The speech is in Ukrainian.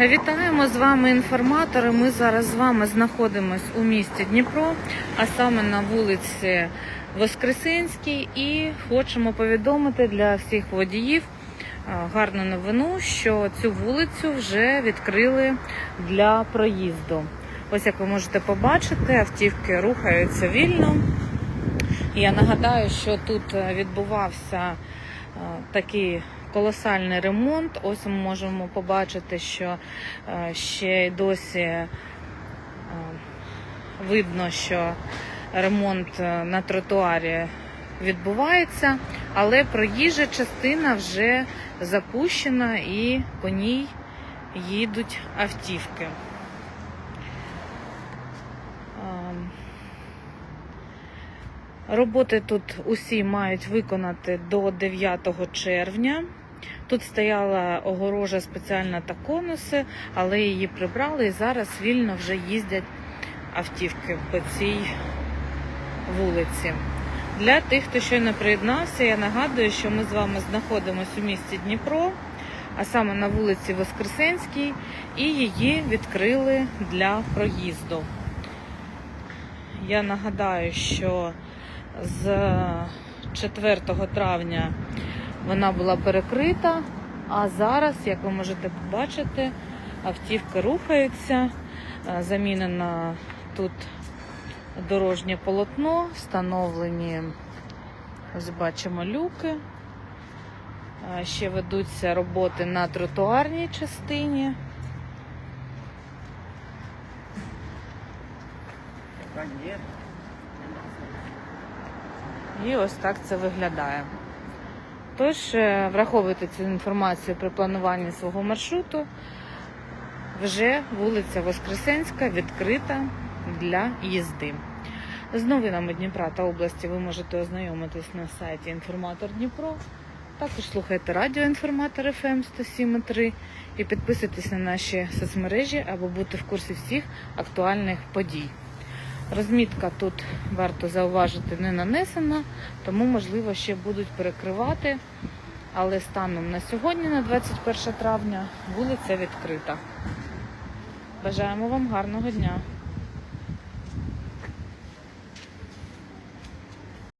Вітаємо з вами інформатори. Ми зараз з вами знаходимося у місті Дніпро, а саме на вулиці Воскресенській, і хочемо повідомити для всіх водіїв гарну новину, що цю вулицю вже відкрили для проїзду. Ось як ви можете побачити, автівки рухаються вільно. Я нагадаю, що тут е, відбувався е, такий колосальний ремонт. Ось ми можемо побачити, що е, ще й досі е, видно, що ремонт е, на тротуарі відбувається, але проїжджа частина вже запущена і по ній їдуть автівки. Ем, Роботи тут усі мають виконати до 9 червня. Тут стояла огорожа спеціальна та конуси, але її прибрали і зараз вільно вже їздять автівки по цій вулиці. Для тих, хто щойно приєднався, я нагадую, що ми з вами знаходимося у місті Дніпро, а саме на вулиці Воскресенській, і її відкрили для проїзду. Я нагадаю, що з 4 травня вона була перекрита, а зараз, як ви можете побачити, автівки рухаються, Е, замінено тут дорожнє полотно, встановлені, ось бачимо, люки. Е, Ще ведуться роботи на тротуарній частині. І ось так це виглядає. Тож, е, враховуйте цю інформацію при плануванні свого маршруту. Вже вулиця Воскресенська відкрита для їзди. З новинами Дніпра та області ви можете ознайомитись на сайті Інформатор Дніпро. Також слухайте радіо Інформатор FM 107.3 і підписуйтесь на наші соцмережі, аби бути в курсі всіх актуальних подій. Розмітка тут варто зауважити не нанесена, тому можливо ще будуть перекривати. Але станом на сьогодні, на 21 травня, вулиця відкрита. Бажаємо вам гарного дня!